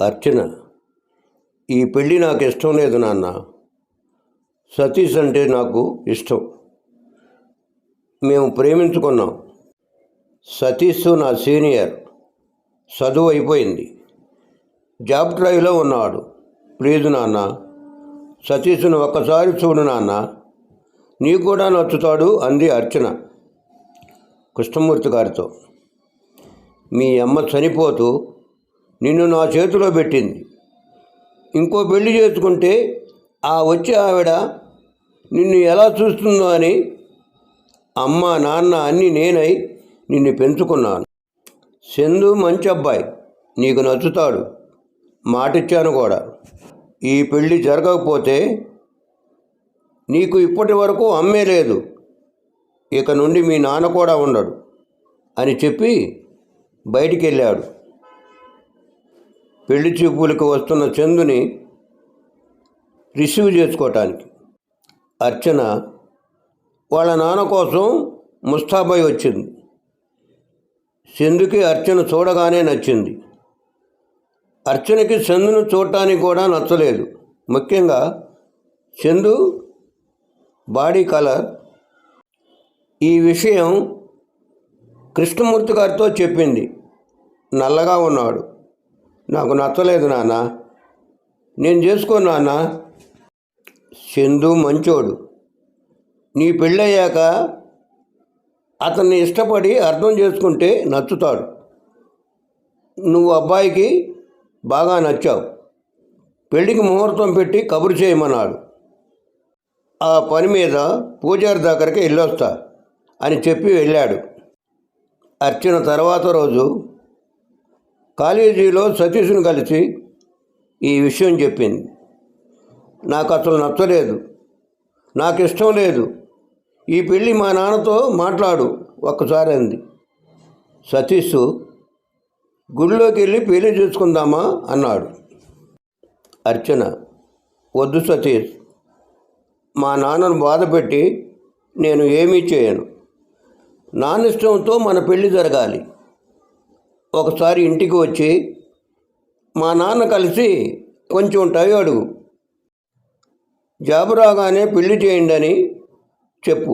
అర్చన ఈ పెళ్ళి నాకు ఇష్టం లేదు నాన్న. సతీష్ అంటే నాకు ఇష్టం. మేము ప్రేమించుకున్నాం. సతీష్ నా సీనియర్. చదువు అయిపోయింది. జాబ్ డ్రైవ్లో ఉన్నాడు. ప్లీజ్ నాన్న సతీష్ను ఒక్కసారి చూడు నాన్న. నీకు కూడా నచ్చుతాడు అంది అర్చన కృష్ణమూర్తి గారితో. మీ అమ్మ చనిపోతూ నిన్ను నా చేతిలో పెట్టింది. ఇంకో పెళ్ళి చేసుకుంటే ఆ వచ్చే ఆవిడ నిన్ను ఎలా చూస్తుందో అని అమ్మ నాన్న అన్నీ నేనై నిన్ను పెంచుకున్నాను. చందు మంచి అబ్బాయి నీకు నచ్చుతాడు. మాటిచ్చాను కూడా. ఈ పెళ్ళి జరగకపోతే నీకు ఇప్పటి వరకు అమ్మే లేదు. ఇక నుండి మీ నాన్న కూడా ఉండడు అని చెప్పి బయటికి వెళ్ళాడు పెళ్ళి చూపులకు వస్తున్న చందుని రిసీవ్ చేసుకోవటానికి అర్చన వాళ్ళ నాన్న కోసం ముస్తాబాయ్ వచ్చింది. చందుకి అర్చన చూడగానే నచ్చింది. అర్చనకి చందును చూడటానికి కూడా నచ్చలేదు. ముఖ్యంగా చందు బాడీ కలర్. ఈ విషయం కృష్ణమూర్తి గారితో చెప్పింది. నల్లగా ఉన్నాడు. నాకు నచ్చలేదు నాన్న. నేను చేసుకో నాన్న. చందు మంచోడు. నీ పెళ్ళయ్యాక అతన్ని ఇష్టపడి అర్థం చేసుకుంటే నచ్చుతాడు. నువ్వు అబ్బాయికి బాగా నచ్చావు. పెళ్ళికి ముహూర్తం పెట్టి కబురు చేయమన్నాడు. ఆ పని మీద పూజారి దగ్గరికి వెళ్ళొస్తా అని చెప్పి వెళ్ళాడు. అర్చన తర్వాత రోజు కాలేజీలో సతీష్ను కలిసి ఈ విషయం చెప్పింది. నాకు అసలు నచ్చలేదు. నాకు ఇష్టం లేదు. ఈ పెళ్ళి మా నాన్నతో మాట్లాడు ఒక్కసారి అంది. సతీష్ గుడిలోకి వెళ్ళి పెళ్ళి చూసుకుందామా అన్నాడు. అర్చన వద్దు సతీష్. మా నాన్నను బాధపెట్టి నేను ఏమీ చేయను. నాన్న ఇష్టంతో మన పెళ్ళి జరగాలి. ఒకసారి ఇంటికి వచ్చి మా నాన్న కలిసి కొంచెం టైం అడుగు. జాబు రాగానే పెళ్ళి చేయండి అని చెప్పు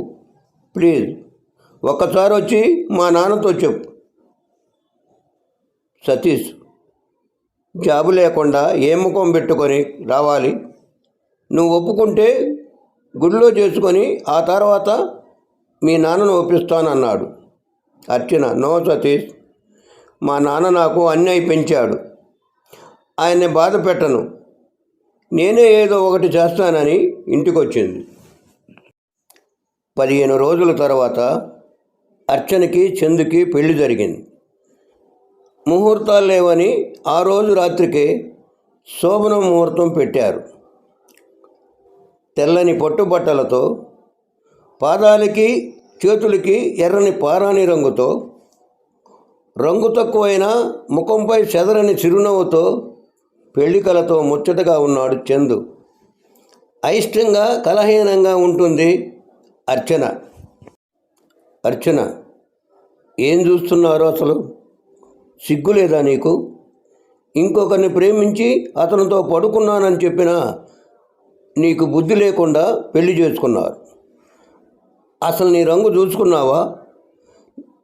ప్లీజ్. ఒక్కసారి వచ్చి మా నాన్నతో చెప్పు. సతీష్ జాబు లేకుండా ఏ ముఖం పెట్టుకొని రావాలి? నువ్వు ఒప్పుకుంటే గుడిలో చేసుకొని ఆ తర్వాత మీ నాన్నను ఒప్పిస్తానన్నాడు. అర్చన నో సతీష్. మా నాన్న నాకు అన్యాయ పెంచాడు. ఆయన్ని బాధ పెట్టను. నేనే ఏదో ఒకటి చేస్తానని ఇంటికొచ్చింది. పదిహేను రోజుల తర్వాత అర్చనకి చందుకి పెళ్ళి జరిగింది. ముహూర్తాలు లేవని ఆ రోజు రాత్రికే శోభన ముహూర్తం పెట్టారు. తెల్లని పట్టుబట్టలతో పాదాలకి చేతులకి ఎర్రని పారాని రంగుతో రంగు తక్కువైన ముఖంపై చెదరని చిరునవ్వుతో పెళ్ళికలతో ముచ్చటగా ఉన్నాడు చందు. అయిష్టంగా కలహీనంగా ఉంటుంది అర్చన. అర్చన ఏం చూస్తున్నారు అసలు? సిగ్గు లేదా నీకు? ఇంకొకరిని ప్రేమించి అతనితో పడుకున్నానని చెప్పినా నీకు బుద్ధి లేకుండా పెళ్ళి చేసుకున్నారు. అసలు నీ రంగు చూసుకున్నావా?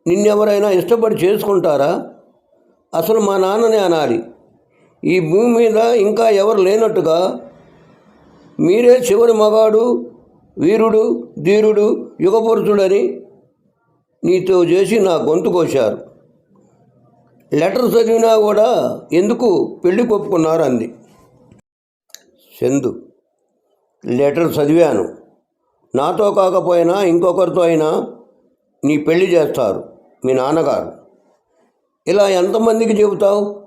నిన్నెవరైనా ఇష్టపడి చేసుకుంటారా? అసలు మా నాన్ననే అనాలి. ఈ భూమి మీద ఇంకా ఎవరు లేనట్టుగా మీరే చివరి మగాడు వీరుడు ధీరుడు యుగపురుషుడని నీతో చేసి నా గొంతు కోశారు. లెటర్ చదివినా కూడా ఎందుకు పెళ్ళి కొప్పుకున్నారు అంది చందు లెటర్ చదివాను. నాతో కాకపోయినా ఇంకొకరితో అయినా నీ పెళ్ళి చేస్తారు. మీ నాన్నగారు. ఇలా ఎంతమందికి చెబుతావు?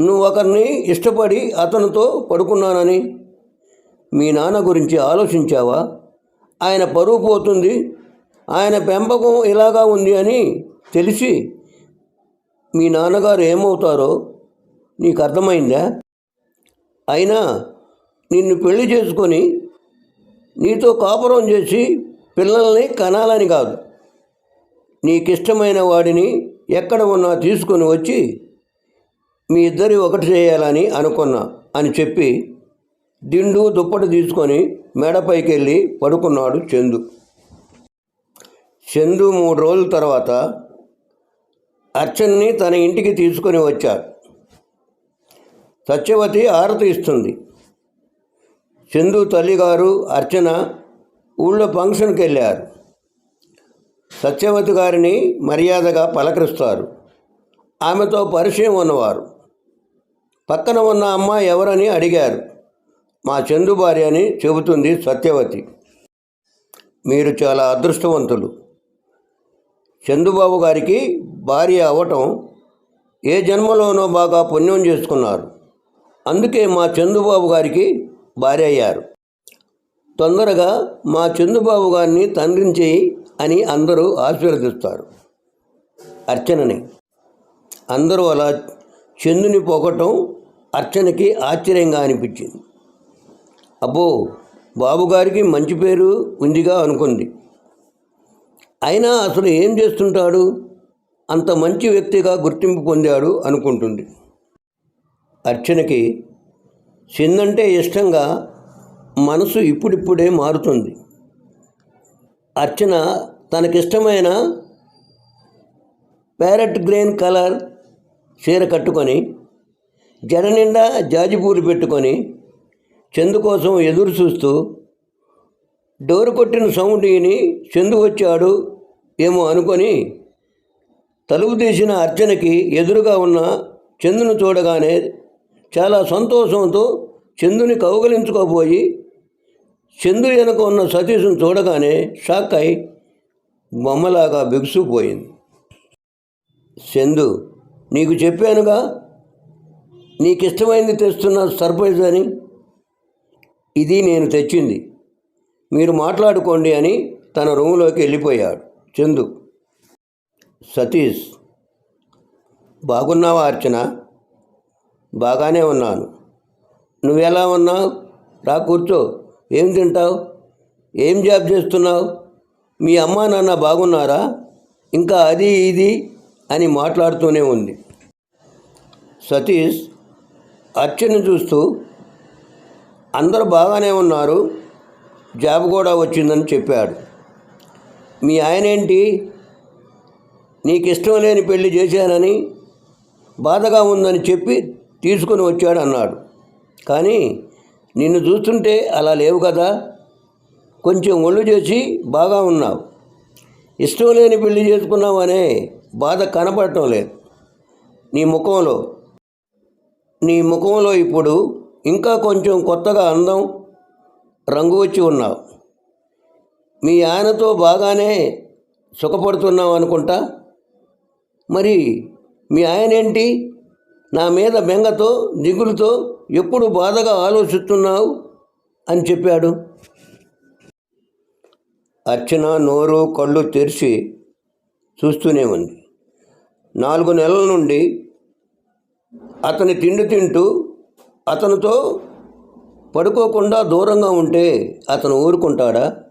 నువ్వు ఒకరిని ఇష్టపడి అతనితో పడుకున్నానని. మీ నాన్న గురించి ఆలోచించావా? ఆయన పరువు పోతుంది. ఆయన పెంపకం ఇలాగా ఉంది అని తెలిసి మీ నాన్నగారు ఏమవుతారో నీకు అర్థమైందా? అయినా నిన్ను పెళ్ళి చేసుకొని నీతో కాపురం చేసి పిల్లల్ని కనాలని కాదు. నీకిష్టమైన వాడిని ఎక్కడ ఉన్నా తీసుకొని వచ్చి మీ ఇద్దరి ఒకటి చేయాలని అనుకున్నా అని చెప్పి దిండు దుప్పటి తీసుకొని మేడపైకి వెళ్ళి పడుకున్నాడు చందు. చందు మూడు రోజుల తర్వాత అర్చన్ని తన ఇంటికి తీసుకొని వచ్చాడు. సత్యవతి ఆరతి ఇస్తుంది. చందు తల్లిగారు అర్చన ఊళ్ళో ఫంక్షన్కి వెళ్ళారు సత్యవతి గారిని మర్యాదగా పలకరిస్తారు. ఆమెతో పరిచయం ఉన్నవారు. పక్కన ఉన్న అమ్మాయి ఎవరని అడిగారు. మా చందు భార్య అని చెబుతుంది సత్యవతి. మీరు చాలా అదృష్టవంతులు. చందుబాబు గారికి భార్య అవ్వటం ఏ జన్మలోనో బాగా పుణ్యం చేసుకున్నారు. అందుకే మా చందుబాబు గారికి భార్య అయ్యారు. తొందరగా మా చందుబాబు గారిని తండ్రిని చేయి అని అందరూ ఆశీర్వదిస్తారు. అర్చనని. అందరూ అలా చందుని పొగటం అర్చనకి ఆశ్చర్యంగా అనిపించింది. అబ్బో బాబుగారికి మంచి పేరు ఉందిగా అనుకుంది. అయినా అసలు ఏం చేస్తుంటాడు? అంత మంచి వ్యక్తిగా గుర్తింపు పొందాడు అనుకుంటుంది. అర్చనకి చిందంటే ఇష్టంగా మనసు ఇప్పుడిప్పుడే మారుతుంది. అర్చన తనకిష్టమైన ప్యారెట్ గ్రీన్ కలర్ చీర కట్టుకొని జడ నిండా జాజిపూలు పెట్టుకొని చందు కోసం ఎదురు చూస్తూ డోరు కొట్టిన సౌండ్ విని చందు వచ్చాడు ఏమో అనుకొని తలుపు తీసిన అర్చనకి ఎదురుగా ఉన్న చందును చూడగానే చాలా సంతోషంతో చందుని కౌగలించుకోబోయి చందు వెనుక ఉన్న సతీష్ను చూడగానే షాక్ అయి బొమ్మలాగా బిగుసుకుపోయింది. చందు నీకు చెప్పానుగా నీకు ఇష్టమైంది తెస్తున్న సర్ప్రైజ్ అని? ఇది నేను తెచ్చింది. మీరు మాట్లాడుకోండి అని తన రూములోకి వెళ్ళిపోయాడు చందు. సతీష్ బాగున్నావా అర్చన? బాగానే ఉన్నాను. నువ్వెలా ఉన్నావు? రా కూర్చో. ఏం తింటావు? ఏం జాబ్ చేస్తున్నావు? మీ అమ్మా నాన్న బాగున్నారా? ఇంకా అది ఇది అని మాట్లాడుతూనే ఉంది. సతీష్ అర్చను చూస్తూ అందరూ బాగానే ఉన్నారు జాబ్ కూడా వచ్చిందని చెప్పాడు. మీ ఆయన ఏంటి నీకు ఇష్టం లేని పెళ్ళి చేశానని బాధగా ఉందని చెప్పి తీసుకొని వచ్చాడు అన్నాడు కానీ నిన్ను చూస్తుంటే అలా లేవు కదా. కొంచెం ఒళ్ళు చేసి బాగా ఉన్నావు. ఇష్టం లేని పెళ్ళి చేసుకున్నావనే బాధ కనపడటం లేదు. నీ ముఖంలో నీ ముఖంలో ఇప్పుడు ఇంకా కొంచెం కొత్తగా అందం రంగు వచ్చి ఉన్నావు. మీ ఆయనతో బాగానే సుఖపడుతున్నావు అనుకుంటా? మరి మీ ఆయన ఏంటి నా మీద బెంగతో దిగులుతో ఎప్పుడు బాధగా ఆలోచిస్తున్నావు? అని చెప్పాడు. అర్చన నోరు కళ్ళు తెరిచి చూస్తూనే ఉంది. నాలుగు నెలల నుండి అతని తిండి తింటూ అతనితో పడుకోకుండా దూరంగా ఉంటే అతను ఊరుకుంటాడా?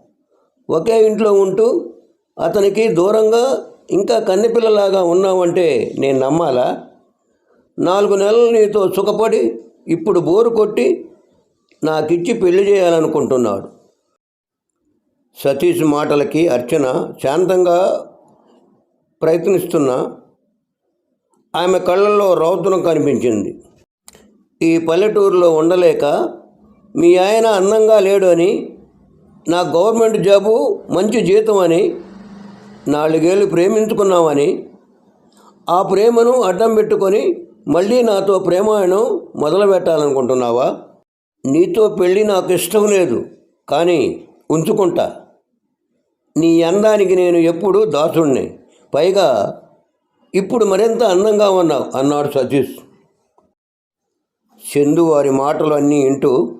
ఒకే ఇంట్లో ఉంటూ అతనికి దూరంగా ఇంకా కన్నెపిల్లలాగా ఉన్నావంటే నేను నమ్మాలా? నాలుగు నెలలు నీతో సుఖపడి ఇప్పుడు బోరు కొట్టి నాకిచ్చి పెళ్ళి చేయాలనుకుంటున్నాడు. సతీష్ మాటలకి అర్చన శాంతంగా ప్రయత్నిస్తున్న ఆమె కళ్ళల్లో రౌద్రం కనిపించింది. ఈ పల్లెటూరులో ఉండలేక మీ ఆయన అందంగా లేడు అని నా గవర్నమెంట్ జాబు మంచి జీతం అని నాలుగేళ్ళు ప్రేమించుకున్నామని ఆ ప్రేమను అడ్డం పెట్టుకొని మళ్ళీ నాతో ప్రేమాయణం మొదలు పెట్టాలనుకుంటున్నావా నీతో పెళ్ళి నాకు ఇష్టం లేదు కానీ ఉంచుకుంటా. నీ అందానికి నేను ఎప్పుడు దాసుణ్ణి. పైగా ఇప్పుడు మరింత అందంగా ఉన్నావు అన్నాడు సతీష్. చందు వారి మాటలు అన్నీ వింటూ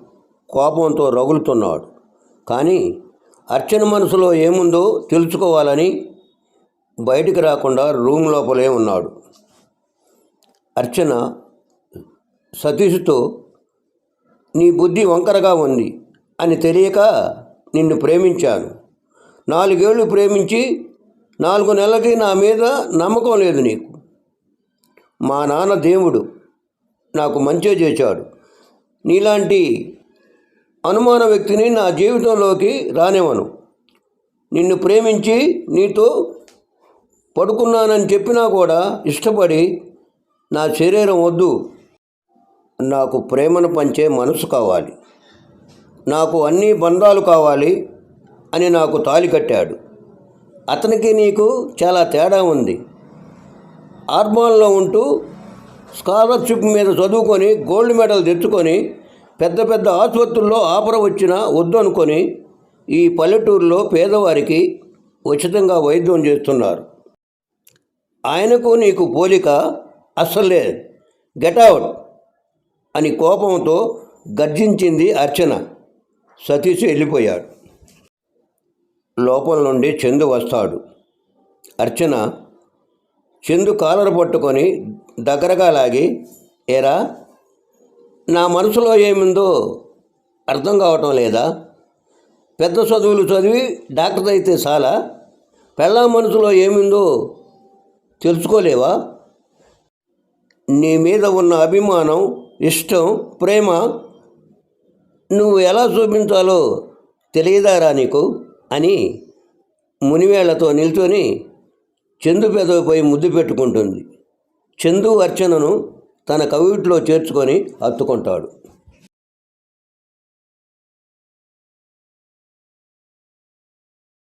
కోపంతో రగులుతున్నాడు. కానీ అర్చన మనసులో ఏముందో తెలుసుకోవాలని బయటికి రాకుండా రూమ్ లోపలే ఉన్నాడు. అర్చన సతీష్తో నీ బుద్ధి వంకరగా ఉంది అని తెలియక నిన్ను ప్రేమించాను. నాలుగేళ్ళు ప్రేమించి నాలుగు నెలలకి నా మీద నమ్మకం లేదు నీకు. మా నాన్న దేవుడు నాకు మంచి చేశాడు. నీలాంటి అనుమాన వ్యక్తిని నా జీవితంలోకి రానివ్వను. నిన్ను ప్రేమించి నీతో పడుకున్నానని చెప్పినా కూడా ఇష్టపడి నా శరీరం వద్దు. నాకు ప్రేమను పంచే మనసు కావాలి. నాకు అన్ని బంధాలు కావాలి అని నాకు తాలి కట్టాడు. అతనికి నీకు చాలా తేడా ఉంది. ఆర్మాన్లో ఉంటూ స్కాలర్షిప్ మీద చదువుకొని గోల్డ్ మెడల్ తెచ్చుకొని పెద్ద పెద్ద ఆసుపత్రుల్లో ఆపర వచ్చినా వద్దు అనుకొని ఈ పల్లెటూరులో పేదవారికి ఉచితంగా వైద్యం చేస్తున్నారు. ఆయనకు నీకు పోలిక అస్సలు గెట్ అవుట్ అని కోపంతో గర్జించింది అర్చన. సతీష్ వెళ్ళిపోయాడు. లోపల నుండి చందు వస్తాడు. అర్చన చందు కాలర్ పట్టుకొని దగ్గరగా లాగి ఏరా నా మనసులో ఏముందో అర్థం కావటం లేదా? పెద్ద చదువులు చదివి డాక్టర్ అయితే చాలా పెళ్ళ మనసులో ఏముందో తెలుసుకోలేవా? నీ మీద ఉన్న అభిమానం ఇష్టం ప్రేమ నువ్వు ఎలా చూపించాలో తెలియదారా నీకు? అని మునివేళ్ళతో నిల్చొని చందు పెదవిపై ముద్దు పెట్టుకుంటుంది. చందు అర్చనను తన కవిట్లో చేర్చుకొని హత్తుకుంటాడు.